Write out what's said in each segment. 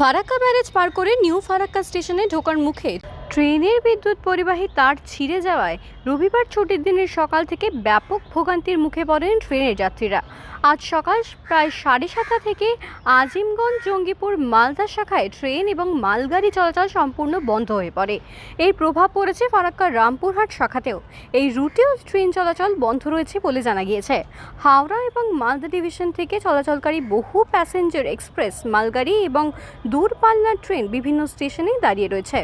Farakka barrage পার করে new Farakka স্টেশনে ঢোকার মুখে ট্রেনের বিদ্যুৎ পরিবাহী তার ছিঁড়ে যাওয়ায় রবিবার ছুটির দিনের সকাল থেকে ব্যাপক ভোগান্তির মুখে পড়েন ট্রেনের যাত্রীরা। আজ সকাল প্রায় সাড়ে সাতটা থেকে আজিমগঞ্জ, জঙ্গিপুর, মালদা শাখায় ট্রেন এবং মালগাড়ি চলাচল সম্পূর্ণ বন্ধ হয়ে পড়ে। এর প্রভাব পড়েছে ফারাক্কার রামপুরহাট শাখাতেও। এই রুটেও ট্রেন চলাচল বন্ধ রয়েছে বলে জানা গিয়েছে। হাওড়া এবং মালদা ডিভিশন থেকে চলাচলকারী বহু প্যাসেঞ্জার এক্সপ্রেস, মালগাড়ি এবং দূরপাল্লার ট্রেন বিভিন্ন স্টেশনে দাঁড়িয়ে রয়েছে।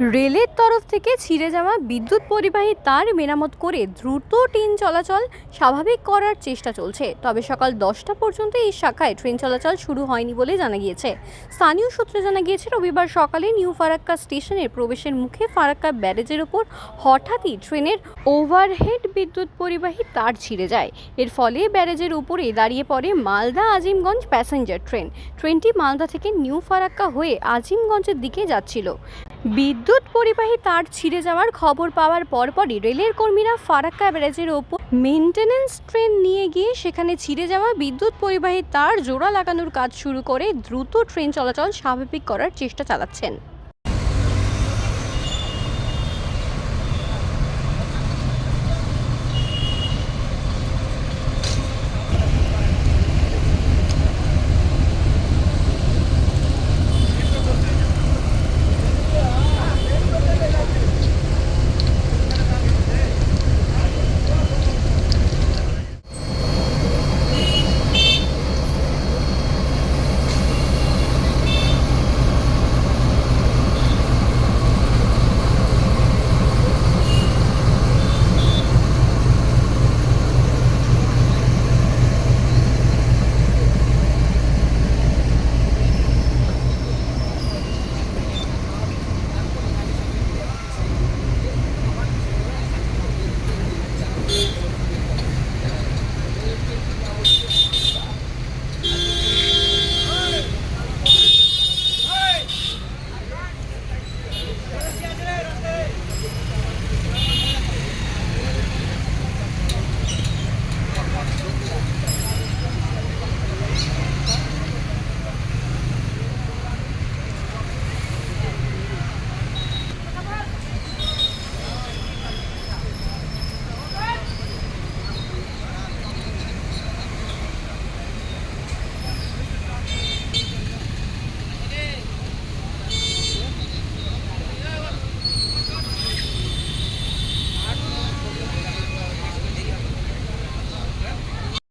রেলের তরফ থেকে ছিঁড়ে যাওয়া বিদ্যুৎ পরিবাহী তার মেরামত করে দ্রুত ট্রেন চলাচল স্বাভাবিক করার চেষ্টা চলছে। তবে সকাল দশটা পর্যন্ত এই শাখায় ট্রেন চলাচল শুরু হয়নি বলে জানা গিয়েছে। স্থানীয় সূত্রে জানা গিয়েছে, রবিবার সকালে নিউ ফারাক্কা স্টেশনের প্রবেশের মুখে ফারাক্কা ব্যারেজের ওপর হঠাৎই ট্রেনের ওভারহেড বিদ্যুৎ পরিবাহী তার ছিঁড়ে যায়। এর ফলে ব্যারেজের উপরে দাঁড়িয়ে পড়ে মালদা আজিমগঞ্জ প্যাসেঞ্জার ট্রেন। ট্রেনটি মালদা থেকে নিউ ফারাক্কা হয়ে আজিমগঞ্জের দিকে যাচ্ছিল। বিদ্যুৎ পরিবাহী তার ছিঁড়ে যাওয়ার খবর পাওয়ার পরপরই রেলের কর্মীরা ফারাক্কা ব্যারেজের ওপর মেনটেন্যান্স ট্রেন নিয়ে গিয়ে সেখানে ছিঁড়ে যাওয়া বিদ্যুৎ পরিবাহী তার জোড়া লাগানোর কাজ শুরু করে দ্রুত ট্রেন চলাচল স্বাভাবিক করার চেষ্টা চালাচ্ছেন।